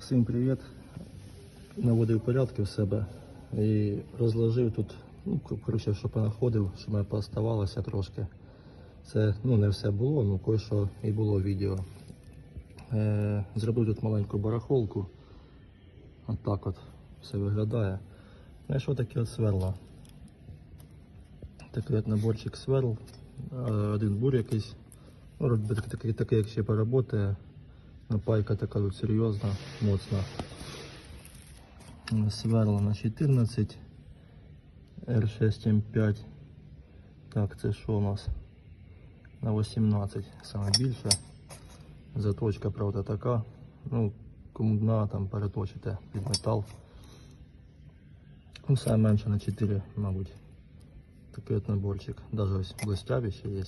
Всім привіт. Наводив порядки в себе і розложив тут, ну, коротше, що понаходив, що мене пооставалося трошки. Це ну, не все було, ну кое-що і було відео. Е, зробив тут маленьку барахолку. От так от все виглядає. Знайшов таке от сверло. Такий от наборчик сверл. Е, Один бур якийсь. Ну, такий, такий, як ще поработає. Напайка така тут серйозна, моцна. Сверла на 14 R6M5. Так, це що у нас? На 18, саме більше. Заточка, правда, така. Ну, кому дна там переточите під метал. Ну, саме менше на 4, мабуть. Такий от наборчик. Даже ось блестяві ще є.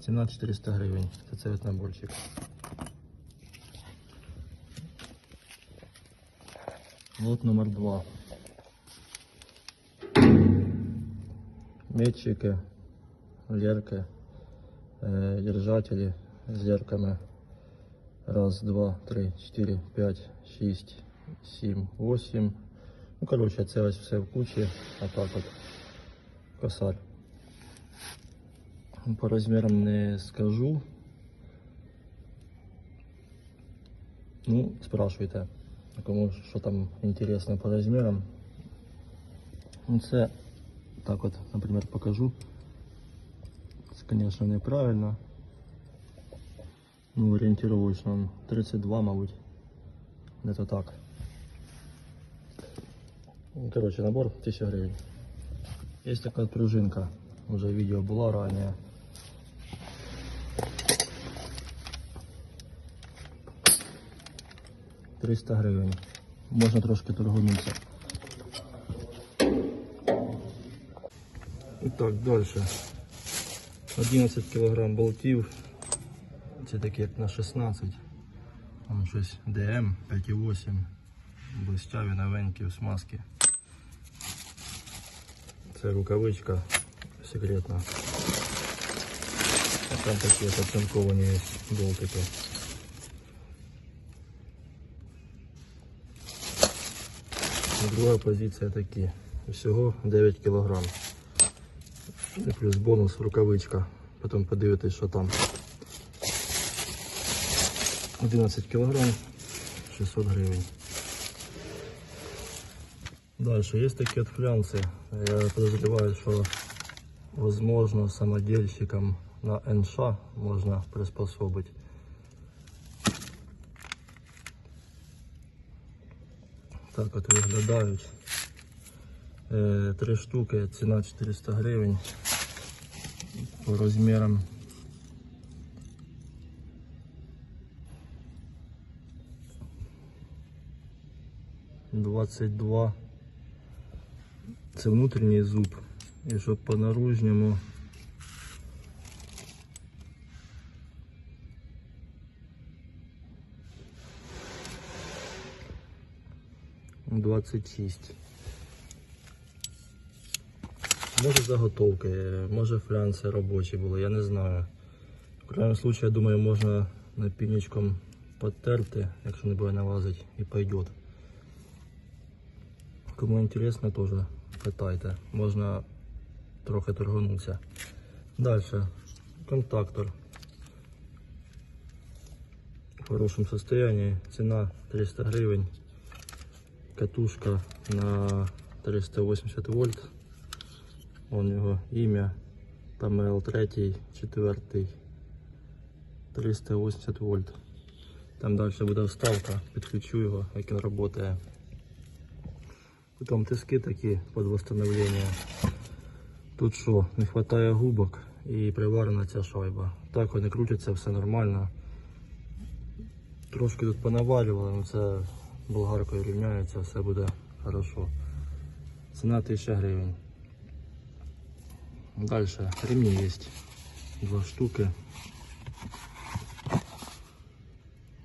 Ціна 400 гривень. Це цей от наборчик. Вот номер два. Метчики, лерки, э, держатели с лерками. Раз, два, три, четыре, пять, шесть, сім, восемь. Ну, короче, це ось все в кучі. А так от. Косарь. По розмірам не скажу. Ну, спрашивайте. Кому що там інтересно по розмірам. Ну, Це так от, наприклад, покажу. Це, звісно, неправильно. Ну, орієнтировочно 32, мабуть. Де-то так. Ну, Коротше, набор 1000 гривень. Є така от пружинка. Уже відео було ранее. Триста гривень. Можна трошки торгунутися. І так, далі. 11 кг болтів. Це такі як на 16. Там щось DM 5,8. Блистяві новенькі смазки. Це рукавичка секретна. А там такі оцинковані болтики. Друга позиція такі. Всього 9 кг. І плюс бонус рукавичка. Потім подивитись, що там. 11 кг 600 гривень. Дальше есть такие вот флянцы. Я подозреваю, что возможно самодельщикам на НШ можно приспособить. Так от виглядають. Е, Три штуки, ціна 400 гривень. По розмірам. Двадцять два. Це внутрішній зуб. І щоб по наружньому. Двадцять шість. Може заготовки, може флянси робочі були, я не знаю. В крайньому случае, я думаю, можна напільничком подтерти, якщо не буде налазить, і пойдет. Кому інтересно, теж питайте. Можна трохи торгнутися. Далі. Контактор. В хорошому состоянии. Ціна 300 гривень. Катушка на 380 вольт. Вон його ім'я. Там L3, 4. 380 вольт. Там далі буде вставка. Підключу його, як він працює. Потім тиски такі під восстановлення. Тут що, не вистачає губок і приварена ця шайба. Так вони крутяться, все нормально. Трошки тут понавалювали, але це болгаркою рівняється, все буде хорошо. Ціна 1000 гривень. Далі ремні є. Два штуки.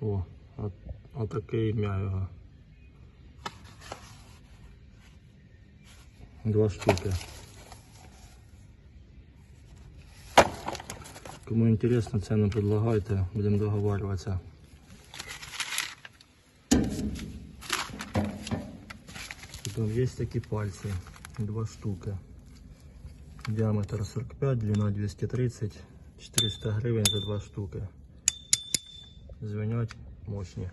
О, от, отаке ім'я. Два штуки. Кому интересно, цену предлагайте, будемо договариваться. Потім є такі пальці, два штуки. Діаметр 45, длина 230, 400 гривень за два штуки. Звенять мощні.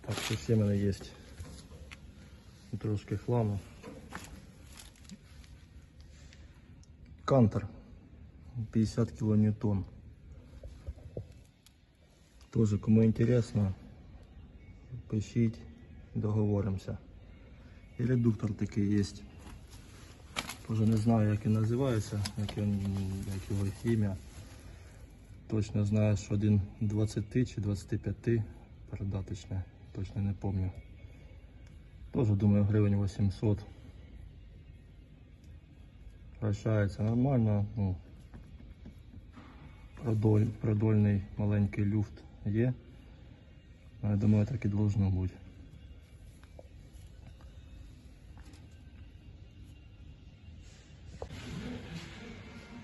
Так, що ще в мене є трошки хламу. Кантер 50 килоньютон. Тоже кому интересно, пишіть, договоримося. І редуктор такий є. Тоже не знаю, як він називається, як, він, як його ім'я. Точно знаю, що один 20 чи 25 передаточне, точно не пам'ятаю. Тоже думаю гривень 800. Вращається нормально. Ну, продоль, продольний маленький люфт є. Я думаю, так і должно бути.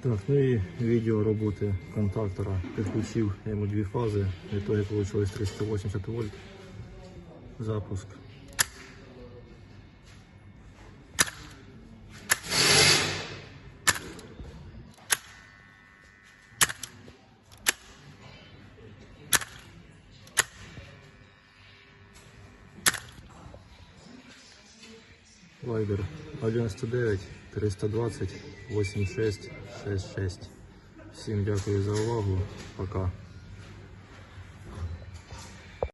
Так, ну і відео роботи контактора. Підключив йому дві фази. В итоге вийшло 380 вольт. Запуск. Вайбер 199 320 86 66. Всім дякую за увагу. Пока.